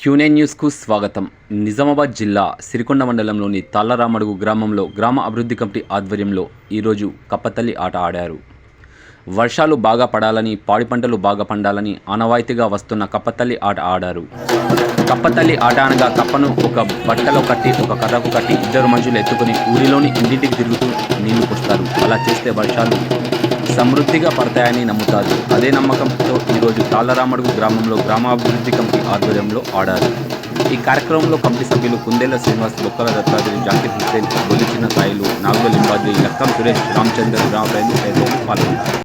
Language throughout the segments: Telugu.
క్యూనే న్యూస్కు స్వాగతం. నిజామాబాద్ జిల్లా సిరికొండ మండలంలోని తల్లరామడుగు గ్రామంలో గ్రామ అభివృద్ధి కమిటీ ఆధ్వర్యంలో ఈరోజు కప్పతల్లి ఆట ఆడారు. వర్షాలు బాగా పడాలని పాడి పంటలు బాగా పండాలని ఆనవాయితీగా వస్తున్న కప్పతల్లి ఆట ఆడారు. కప్పతల్లి ఆట అనగా కప్పను ఒక బట్టలో కట్టి ఒక కర్రకు కట్టి ఇద్దరు మనుషులు ఎత్తుకుని ఊరిలోని ఇంటింటికి తిరుగుతూ నీళ్ళు పోస్తారు. అలా చేస్తే వర్షాలు సమృద్ధిగా పడతాయని నమ్ముతారు. అదే నమ్మకంతో ఈరోజు తాళ్ళరామడుగు గ్రామంలో గ్రామాభివృద్ధి కమిటీ ఆధ్వర్యంలో ఆడారు. ఈ కార్యక్రమంలో కమిటీ సభ్యులు కుందేల శ్రీనివాస్ బొక్కల దత్తాత్రేయ జాకిర్ హుస్సేన్ గొలిచిన సాయిలు నాగుల లింబాద్రి లక్కం సురేష్ రామచంద్ర గ్రామ ప్రజలు పాల్గొన్నారు.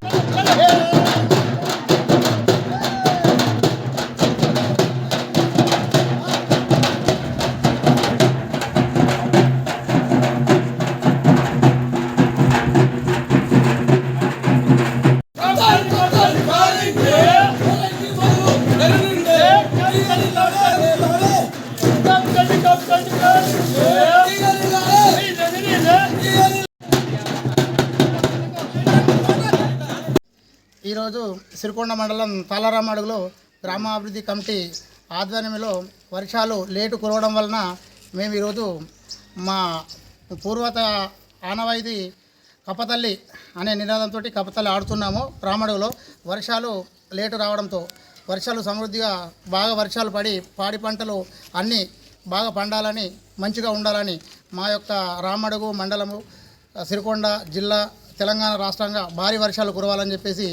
ఈరోజు సిరికొండ మండలం తాళరామడుగులో గ్రామాభివృద్ధి కమిటీ ఆధ్వర్యంలో వర్షాలు లేటు కురవడం వలన మేము ఈరోజు మా పూర్వత ఆనవాయితీ కపతల్లి అనే నినాదంతో కపతల్లి ఆడుతున్నాము రామడుగులో. వర్షాలు లేటు రావడంతో వర్షాలు సమృద్ధిగా బాగా వర్షాలు పడి పాడి పంటలు అన్నీ బాగా పండాలని మంచిగా ఉండాలని మా యొక్క రామడుగు మండలము సిరికొండ జిల్లా తెలంగాణ రాష్ట్రంగా భారీ వర్షాలు కురవాలని చెప్పేసి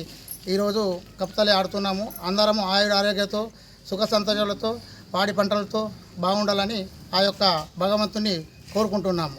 ఈరోజు కప్తలే ఆడుతున్నాము. అందరము ఆయుర ఆరోగ్యంతో సుఖ సంతోషాలతో పాడి పంటలతో బాగుండాలని ఆ యొక్క భగవంతుని కోరుకుంటున్నాము.